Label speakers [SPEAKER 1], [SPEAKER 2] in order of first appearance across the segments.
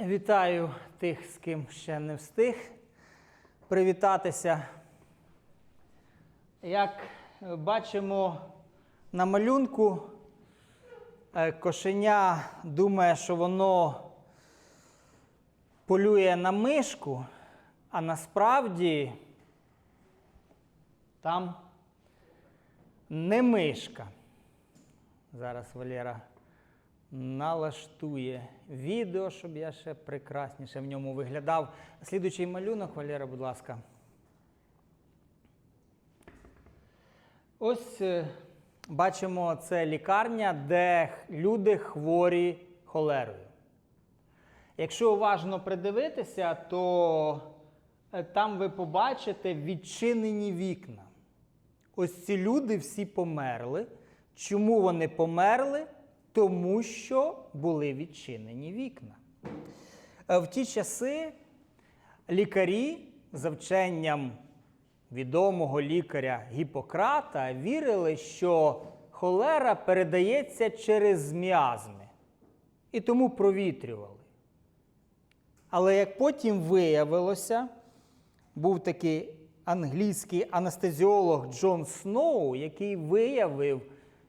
[SPEAKER 1] Вітаю тих, з ким ще не встиг привітатися. Як бачимо на малюнку, е, кошеня думає, що воно полює на мишку, а насправді там не мишка. Зараз Валера налаштує відео, щоб я ще прекрасніше в ньому виглядав. Слідуючий малюнок, Валера, будь ласка. Ось е, бачимо, це лікарня, де люди хворі холерою. Якщо уважно придивитися, то е, там ви побачите відчинені вікна. Ось ці люди всі померли. Чому вони померли? Тому що були відчинені вікна. Е, В ті часи лікарі за вченням відомого лікаря Гіппократа вірили, що холера передається через міазми. І тому провітрювали. Але як потім виявилося, був такий англійський анестезіолог Джон Сноу, який виявив,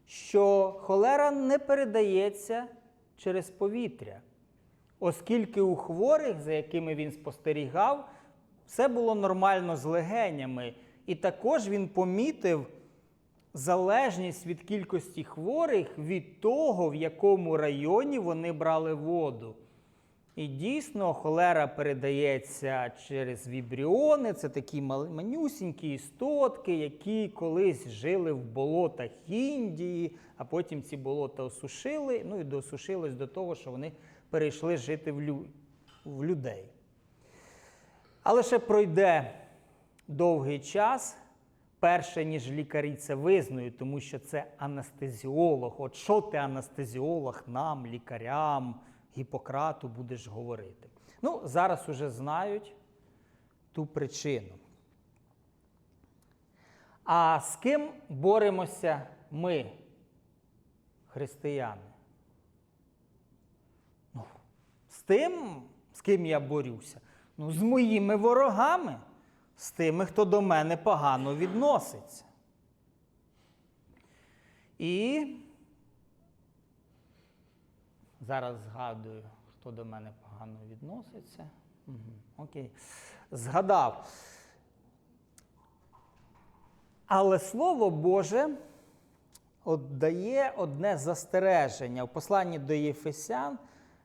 [SPEAKER 1] що холера не передається через повітря, оскільки у хворих, за якими він спостерігав, все було нормально з легенями. І також він помітив залежність від кількості хворих від того, в якому районі вони брали воду. І дійсно холера передається через вібріони. Це такі манюсінькі істотки, які колись жили в болотах Індії, а потім ці болота осушили. Ну і досушилось до того, що вони перейшли жити в, лю... в людей. Але ще пройде довгий час, перше, ніж лікарі це визнають, тому що це анестезіолог. От що ти анестезіолог нам, лікарям, Гіппократу будеш говорити? Ну, зараз уже знають ту причину. А з ким боремося ми, християни? Ну, з тим, з ким я борюся? Ну, з моїми ворогами, з тими, хто до мене погано відноситься. І зараз згадую, хто до мене погано відноситься. Угу, окей. Згадав. Але Слово Боже дає одне застереження в посланні до Єфесян,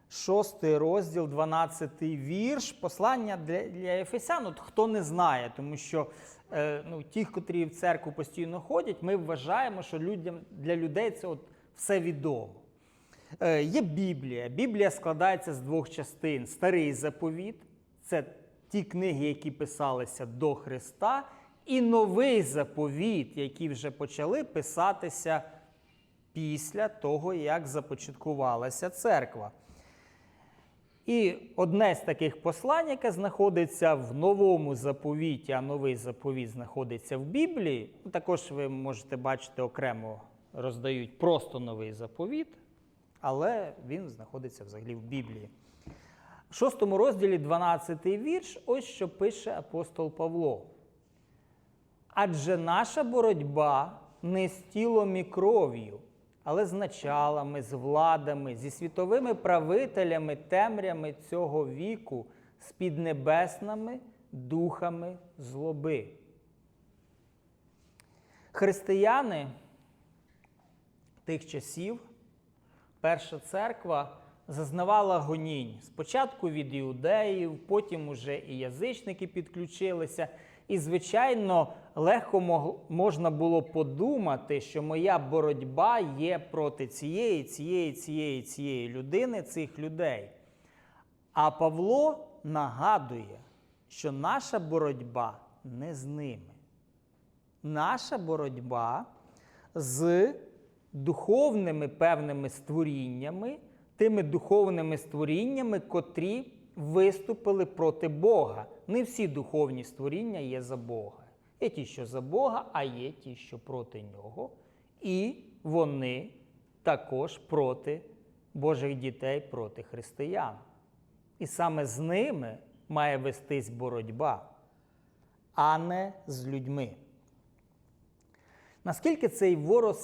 [SPEAKER 1] 6 розділ, 12 вірш. Послання для, для Єфесян, от хто не знає, тому що е, ну, ті, котрі в церкву постійно ходять, ми вважаємо, що людям, для людей це от все відомо. Е, Є Біблія. Біблія складається з двох частин: старий заповіт це ті книги, які писалися до Христа, і новий заповіт, які вже почали писатися після того, як започаткувалася церква. І одне з таких послань, яке знаходиться в новому заповіті, а новий заповіт знаходиться в Біблії. Також ви можете бачити окремо роздають просто новий заповіт, але він знаходиться взагалі в Біблії. В шостому розділі 12 вірш, ось що пише апостол Павло. Адже наша боротьба не з тілом і кров'ю, але з началами, з владами, зі світовими правителями, темрями цього віку, з піднебесними духами злоби. Християни тих часів, перша церква зазнавала гонінь. Спочатку від іудеїв, потім уже і язичники підключилися. І, звичайно, легко можна було подумати, що моя боротьба є проти цієї, цієї, цієї, цієї людини, цих людей. А Павло нагадує, що наша боротьба не з ними. Наша боротьба з духовними певними створіннями, тими духовними створіннями, котрі виступили проти Бога. Не всі духовні створіння є за Бога. Є ті, що за Бога, а є ті, що проти нього. І вони також проти Божих дітей, проти християн. І саме з ними має вестись боротьба, а не з людьми. Наскільки цей ворог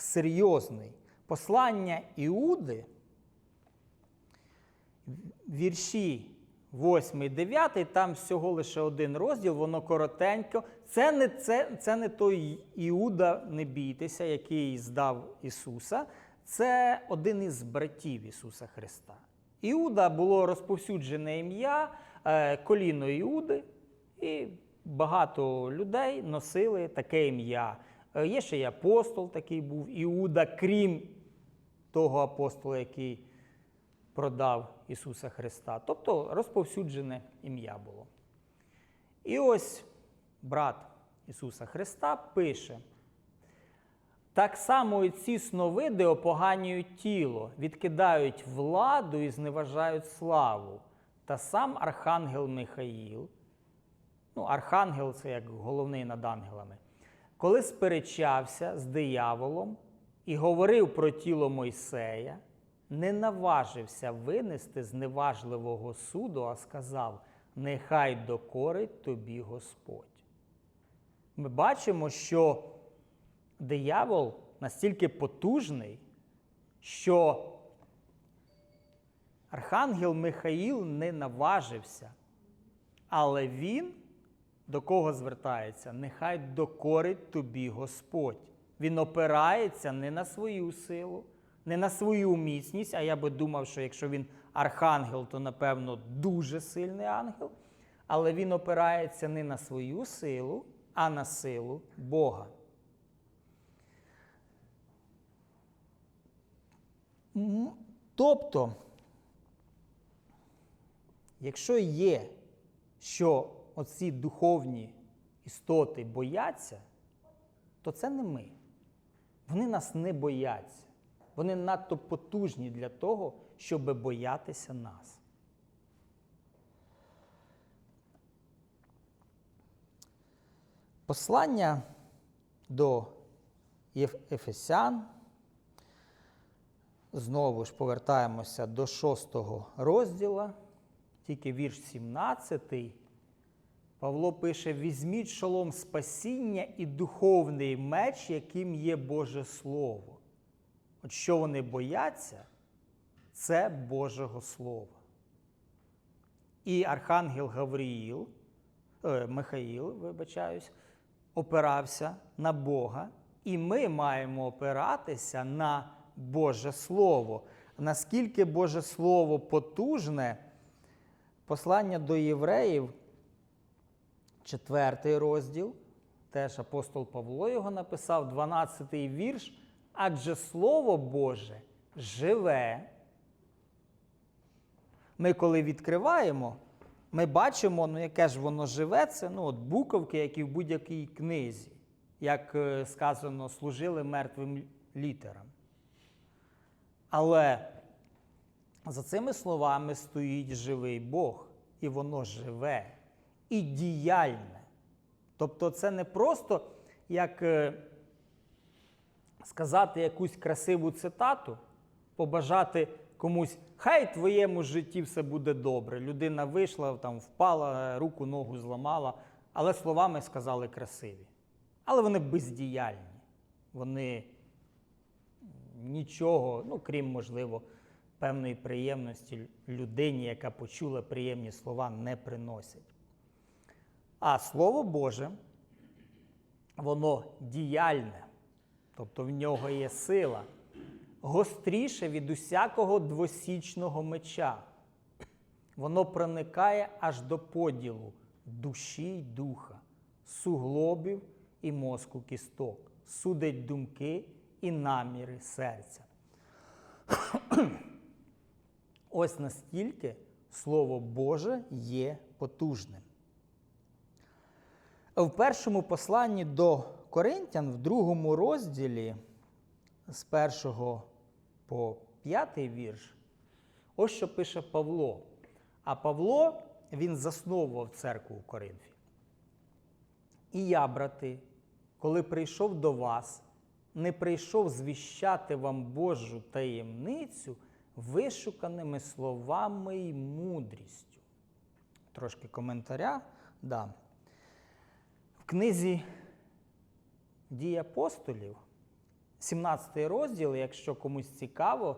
[SPEAKER 1] серйозний? Послання Іуди, вірші 8 і 9, там всього лише один розділ, воно коротенько. Це не, це, це не той Іуда, не бійтеся, який здав Ісуса. Це один із братів Ісуса Христа. Іуда було розповсюджене ім'я, е, коліно Іуди, і багато людей носили таке ім'я. Е, Є ще й апостол такий був, Іуда, крім того апостола, який продав Ісуса Христа. Тобто розповсюджене ім'я було. І ось брат Ісуса Христа пише. Так само і ці сновиди опоганюють тіло, відкидають владу і зневажають славу. Та сам архангел Михаїл, ну, архангел це як головний над ангелами, коли сперечався з дияволом і говорив про тіло Мойсея, не наважився винести зневажливого суду, а сказав: Нехай докорить тобі Господь. Ми бачимо, що диявол настільки потужний, що архангел Михаїл не наважився, але він до кого звертається? Нехай докорить тобі Господь. Він опирається не на свою силу, не на свою міцність, а я би думав, що якщо він архангел, то напевно дуже сильний ангел. Але він опирається не на свою силу, а на силу Бога. Тобто, якщо є, що оці духовні істоти бояться, то це не ми. Вони нас не бояться. Вони надто потужні для того, щоб боятися нас. Послання до Ефесян. Знову ж повертаємося до шостого розділу, тільки вірш 17. Павло пише: візьміть шолом спасіння і духовний меч, яким є Боже Слово. От що вони бояться, це Божого Слова. І архангел Гавріїл, е, Михаїл, вибачаюсь, опирався на Бога, і ми маємо опиратися на Боже Слово. Наскільки Боже Слово потужне, послання до євреїв, четвертий розділ, теж апостол Павло його написав, 12 вірш. Адже Слово Боже живе. Ми, коли відкриваємо, ми бачимо, ну яке ж воно живе, це ну, от буковки, як і в будь-якій книзі, як е, сказано, служили мертвим літерам. Але за цими словами стоїть живий Бог, і воно живе і діяльне. Тобто, це не просто як е, сказати якусь красиву цитату, побажати комусь, хай твоєму житті все буде добре. Людина вийшла, там впала, руку, ногу зламала, але словами сказали красиві. Але вони бездіяльні. Вони нічого, ну крім, можливо, певної приємності людині, яка почула приємні слова, не приносять. А Слово Боже, воно діяльне, тобто в нього є сила, гостріше від усякого двосічного меча. Воно проникає аж до поділу душі й духа, суглобів і мозку кісток, судить думки і наміри серця. Ось настільки Слово Боже є потужним. В першому посланні до Коринтян, в другому розділі, з першого по п'ятий вірш, ось що пише Павло. А Павло він засновував церкву в Коринфі. І я, брати, коли прийшов до вас, не прийшов звіщати вам Божу таємницю, вишуканими словами й мудрістю. Трошки коментаря. Да. Книзі Дії апостолів, 17 розділ, якщо комусь цікаво,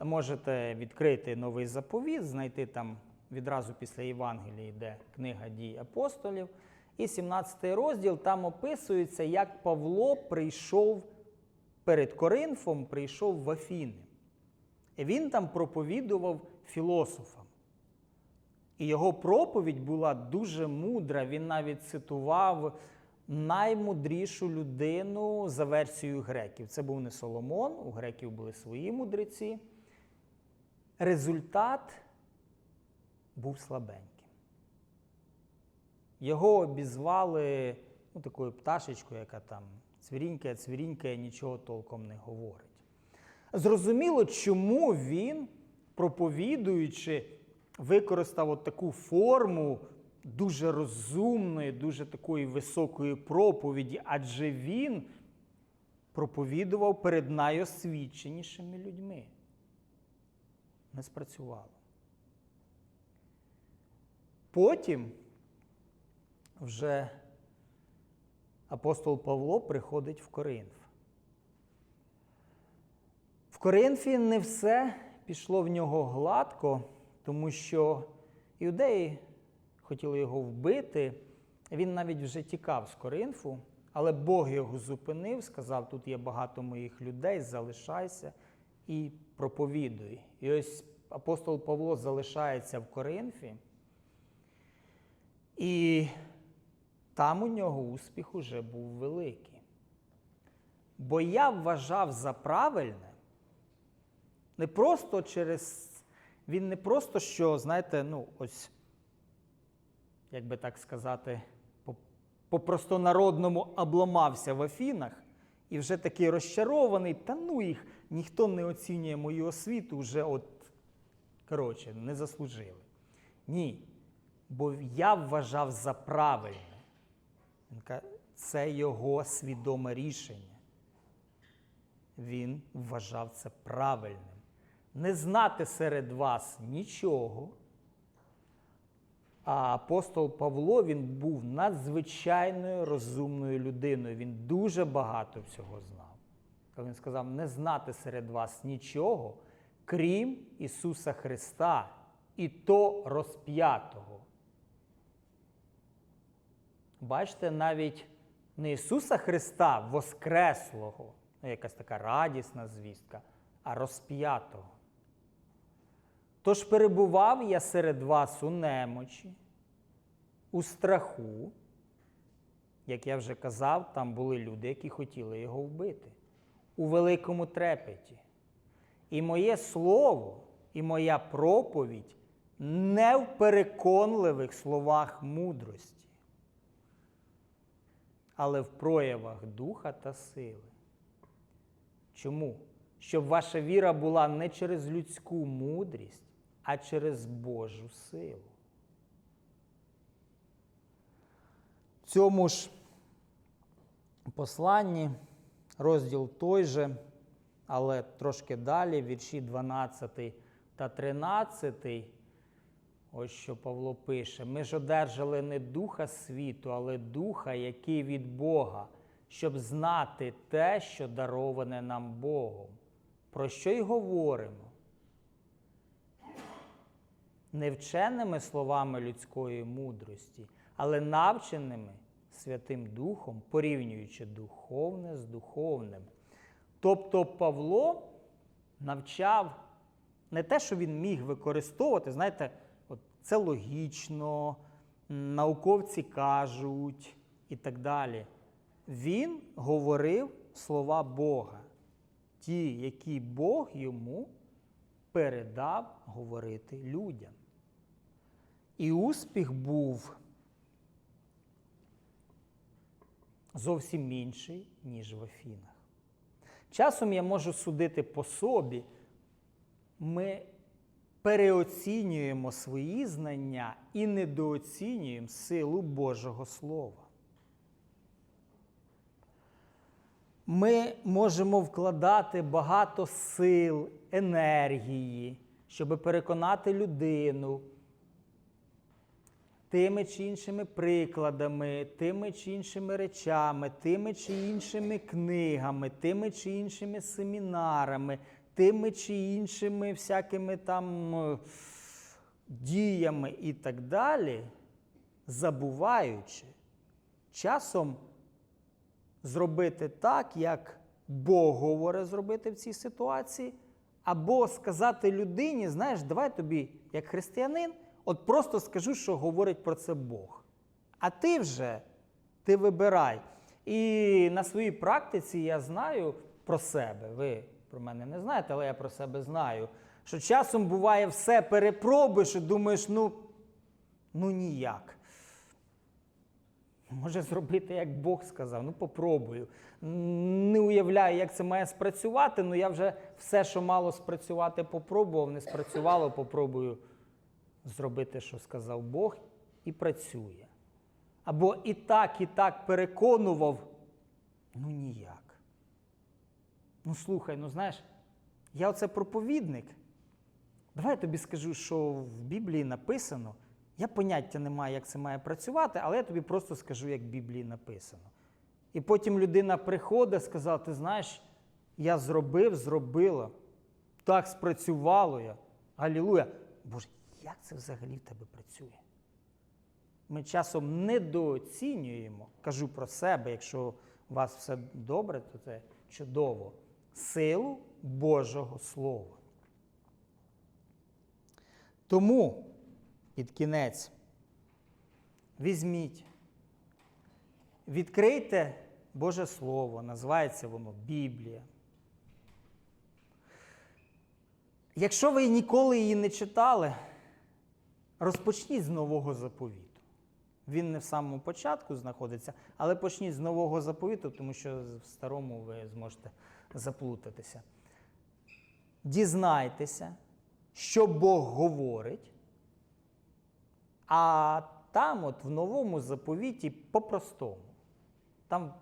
[SPEAKER 1] можете відкрити новий заповіт, знайти там відразу після Євангелії йде книга дій апостолів. І 17 розділ там описується, як Павло прийшов перед Коринфом, прийшов в Афіни. І він там проповідував філософам. І його проповідь була дуже мудра. Він навіть цитував наймудрішу людину за версією греків. Це був не Соломон, у греків були свої мудреці. Результат був слабеньким. Його обізвали ну, такою пташечкою, яка там цвірінькає, цвірінькає, нічого толком не говорить. Зрозуміло, чому він, проповідуючи, використав от таку форму дуже розумної, дуже такої високої проповіді, адже він проповідував перед найосвіченішими людьми. Не спрацювало. Потім вже апостол Павло приходить в Коринф. В Коринфі не все пішло в нього гладко, тому що іудеї хотіли його вбити. Він навіть вже тікав з Коринфу, але Бог його зупинив, сказав: тут є багато моїх людей, залишайся і проповідуй. І ось апостол Павло залишається в Коринфі, і там у нього успіх уже був великий. Бо я вважав за правильне, не просто через. Він не просто що, знаєте, ну, ось, як би так сказати, по, по простонародному обламався в Афінах і вже такий розчарований, та ну їх ніхто не оцінює мою освіту, вже от, коротше, не заслужили. Ні. Бо я вважав за правильне. Він каже, це його свідоме рішення. Він вважав це правильним. Не знати серед вас нічого. А апостол Павло він був надзвичайною розумною людиною. Він дуже багато всього знав. Коли він сказав, не знати серед вас нічого, крім Ісуса Христа, і то розп'ятого. Бачите, навіть не Ісуса Христа Воскреслого, ну, якась така радісна звістка, а розп'ятого. Тож перебував я серед вас у немочі, у страху. Як я вже казав, там були люди, які хотіли його вбити, у великому трепеті. І моє слово, і моя проповідь не в переконливих словах мудрості, але в проявах духа та сили. Чому? Щоб ваша віра була не через людську мудрість, а через Божу силу. В цьому ж посланні розділ той же, але трошки далі, вірші 12 та 13. Ось що Павло пише: ми ж одержали не духа світу, але духа, який від Бога, щоб знати те, що дароване нам Богом. Про що й говоримо? Не вченими словами людської мудрості, але навченими Святим Духом, порівнюючи духовне з духовним. Тобто Павло навчав не те, що він міг використовувати, знаєте, от це логічно, науковці кажуть і так далі. Він говорив слова Бога, ті, які Бог йому передав говорити людям. І успіх був зовсім інший, ніж в Афінах. Часом я можу судити по собі, ми переоцінюємо свої знання і недооцінюємо силу Божого Слова. Ми можемо вкладати багато сил, енергії, щоб переконати людину тими чи іншими прикладами, тими чи іншими речами, тими чи іншими книгами, тими чи іншими семінарами, тими чи іншими всякими там е, діями і так далі, забуваючи часом зробити так, як Бог говорить зробити в цій ситуації, або сказати людині, знаєш, давай тобі, як християнин, от просто скажу, що говорить про це Бог. А ти вже ти вибирай. І на своїй практиці я знаю про себе. Ви про мене не знаєте, але я про себе знаю. Що часом буває все перепробуєш і думаєш, ну, ну ніяк. Може зробити, як Бог сказав. Ну, попробую. Не уявляю, як це має спрацювати, але я вже все, що мало спрацювати, попробував, не спрацювало, попробую зробити, що сказав Бог, і працює. Або і так, і так переконував, ну ніяк. Ну слухай, ну знаєш, я оце проповідник. Давай я тобі скажу, що в Біблії написано. Я поняття не маю, як це має працювати, але я тобі просто скажу, як в Біблії написано. І потім людина приходить, сказала: ти знаєш, я зробив, зробила. Так спрацювало я. Алілуя. Боже, як це взагалі в тебе працює? Ми часом недооцінюємо, кажу про себе, якщо у вас все добре, то це чудово. Силу Божого Слова. Тому під кінець візьміть, відкрийте Боже Слово, називається воно Біблія. Якщо ви ніколи її не читали, розпочніть з нового заповіту. Він не в самому початку знаходиться, але почніть з нового заповіту, тому що в старому ви зможете заплутатися. Дізнайтеся, що Бог говорить. А там, от в новому заповіті, по-простому. Там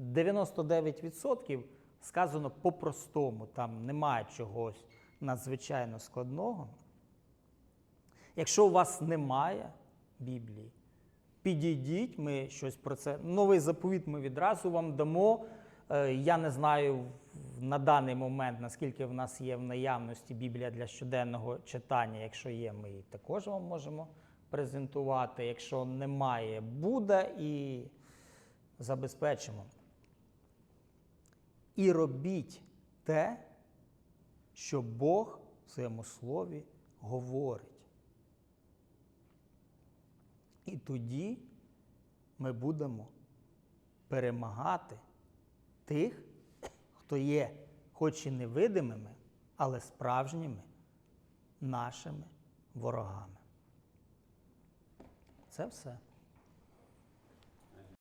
[SPEAKER 1] 99% сказано по-простому, там немає чогось надзвичайно складного. Якщо у вас немає Біблії, підійдіть, ми щось про це. Новий заповіт ми відразу вам дамо. Е, Я не знаю на даний момент, наскільки в нас є в наявності Біблія для щоденного читання. Якщо є, ми її також вам можемо презентувати. Якщо немає, буде і забезпечимо. І робіть те, що Бог в своєму слові говорить. І тоді ми будемо перемагати тих, хто є, хоч і невидимими, але справжніми нашими ворогами. Це все.